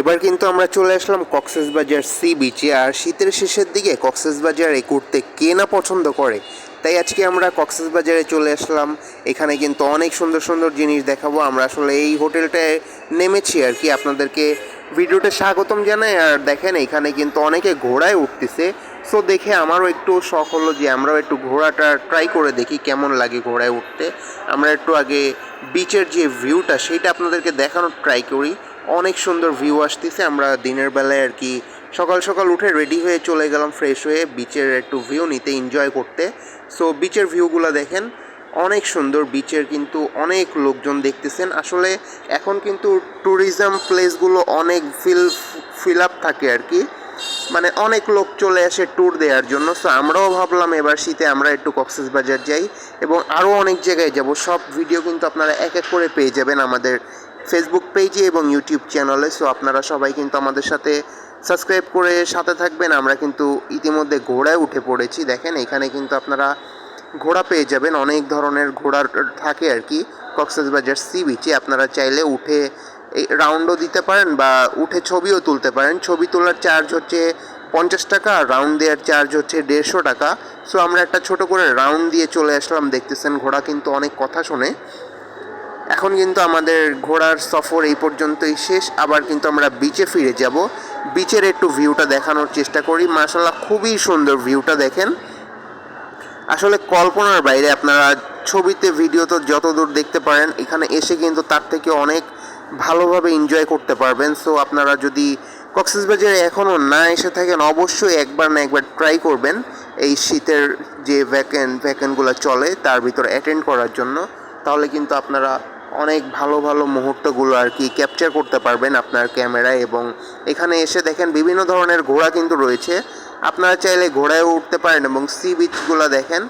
এবার কিন্তু আমরা চলে আসলাম কক্সেসবাজার সি বিচে আর শীতের শেষের দিকে কক্সেসবাজারে ঘুরতে কে না পছন্দ করে? তাই আজকে আমরা কক্সেস বাজারে চলে আসলাম। এখানে কিন্তু অনেক সুন্দর সুন্দর জিনিস দেখাবো। আমরা আসলে এই হোটেলটায় নেমেছি আর কি। আপনাদেরকে ভিডিওতে স্বাগতম জানাই। আর দেখেন, এখানে কিন্তু অনেকে ঘোড়ায় উঠতেছে। সো দেখে আমারও একটু শখ হলো যে আমরাও একটু ঘোড়াটা ট্রাই করে দেখি কেমন লাগে ঘোড়ায় উঠতে। আমরা একটু আগে বিচের যে ভিউটা সেটা আপনাদেরকে দেখানোর ট্রাই করি। অনেক সুন্দর ভিউ আসতেছে। আমরা দিনের বেলায় আর কি সকাল সকাল উঠে রেডি হয়ে চলে গেলাম ফ্রেশ হয়ে বিচের একটু ভিউ নিতে এনজয় করতে। সো বিচের ভিউগুলো দেখেন, অনেক সুন্দর বিচের কিন্তু অনেক লোকজন দেখতেছেন। আসলে এখন কিন্তু ট্যুরিজম প্লেসগুলো অনেক ফিল ফিল আপ থাকে আর কি। মানে অনেক লোক চলে আসে ট্যুর দেওয়ার জন্য। সো আমরাও ভাবলাম এবার শীতে আমরা একটু কক্সেস বাজার যাই এবং আরও অনেক জায়গায় যাব। সব ভিডিও কিন্তু আপনারা এক এক করে পেয়ে যাবেন আমাদের ফেসবুক পেজে এবং ইউটিউব চ্যানেলে সো আপনারা সবাই কিন্তু আমাদের সাথে সাবস্ক্রাইব করে সাথে থাকবেন। আমরা কিন্তু ইতিমধ্যে ঘোড়ায় উঠে পড়েছি। দেখেন, এখানে কিন্তু আপনারা ঘোড়া পেয়ে যাবেন। অনেক ধরনের ঘোড়া থাকে আর কি। কক্সবাজার সি বিচে আপনারা চাইলে উঠে রাউন্ডও দিতে পারেন বা উঠে ছবিও তুলতে পারেন। ছবি তোলার চার্জ হচ্ছে পঞ্চাশ টাকা, আর রাউন্ড দেওয়ার চার্জ হচ্ছে দেড়শো টাকা। সো আমরা একটা ছোট করে রাউন্ড দিয়ে চলে আসলাম। দেখতেছেন, ঘোড়া কিন্তু অনেক কথা শোনে। এখন কিন্তু আমাদের ঘোড়ার সফর এই পর্যন্তই শেষ। আবার কিন্তু আমরা বিচে ফিরে যাব। বিচের একটু ভিউটা দেখানোর চেষ্টা করি। মার্শাল্লাহ খুবই সুন্দর ভিউটা দেখেন। আসলে কল্পনার বাইরে আপনারা ছবিতে ভিডিও ভিডিওতে যতদূর দেখতে পারেন, এখানে এসে কিন্তু তার থেকে অনেক ভালোভাবে এনজয় করতে পারবেন। সো আপনারা যদি কক্সবাজারে এখনও না এসে থাকেন, অবশ্যই একবার না একবার ট্রাই করবেন এই শীতের যে ভ্যাকেন্ট ভ্যাকেন্টগুলো চলে, তার ভিতর অ্যাটেন্ড করার জন্য। তাহলে কিন্তু আপনারা অনেক ভালো ভালো মুহূর্তগুলো আর কি ক্যাপচার করতে পারবেন আপনার ক্যামেরায় এবং এখানে এসে দেখেন বিভিন্ন ধরনের ঘোড়া কিন্তু রয়েছে। আপনারা চাইলে ঘোড়ায় উঠতে পারেন এবং সি বিচগুলো দেখেন।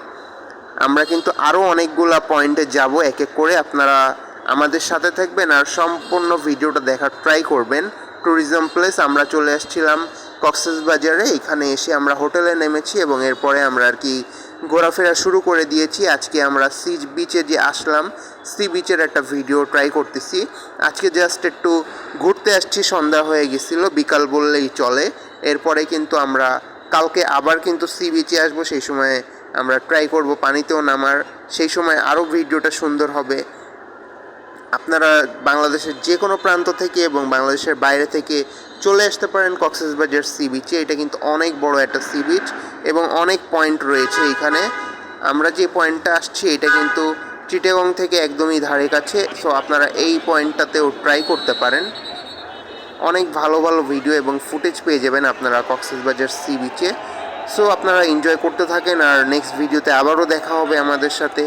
আমরা কিন্তু আরও অনেকগুলা পয়েন্টে যাব এক এক করে। আপনারা আমাদের সাথে থাকবেন আর সম্পূর্ণ ভিডিওটা দেখার ট্রাই করবেন। ট্যুরিজম প্লেস আমরা চলে আসছিলাম কক্সেস বাজারে এখানে এসে আমরা হোটেলে নেমেছি এবং এরপরে আমরা আর কি ঘোরাফেরা শুরু করে দিয়েছি। আজকে আমরা সি বিচে যে আসলাম, সি বিচের একটা ভিডিও ট্রাই করতেছি। আজকে জাস্ট একটু ঘুরতে আসছি, সন্ধ্যা হয়ে গেছিল, বিকাল বললেই চলে। এরপরে কিন্তু আমরা, কালকে আবার কিন্তু সি বিচে আসব, সেই সময় আমরা ট্রাই করব পানিতেও নামার। সেই সময় আরও ভিডিওটা সুন্দর হবে। আপনারা বাংলাদেশের যে কোনো প্রান্ত থেকে এবং বাংলাদেশের বাইরে থেকে চলে আসতে পারেন কক্সবাজার সি বিচে। এটা কিন্তু অনেক বড় একটা সি বিচ এবং অনেক পয়েন্ট রয়েছে এখানে। আমরা যে পয়েন্টটা আসছি, এটা কিন্তু চিটেগং থেকে একদমই ধারে কাছে। সো আপনারা এই পয়েন্টটাতেও ট্রাই করতে পারেন। অনেক ভালো ভালো ভিডিও এবং ফুটেজ পেয়ে যাবেন আপনারা কক্সবাজার সি বিচে। সো আপনারা এনজয় করতে থাকেন আর নেক্সট ভিডিওতে আবারও দেখা হবে আমাদের সাথে।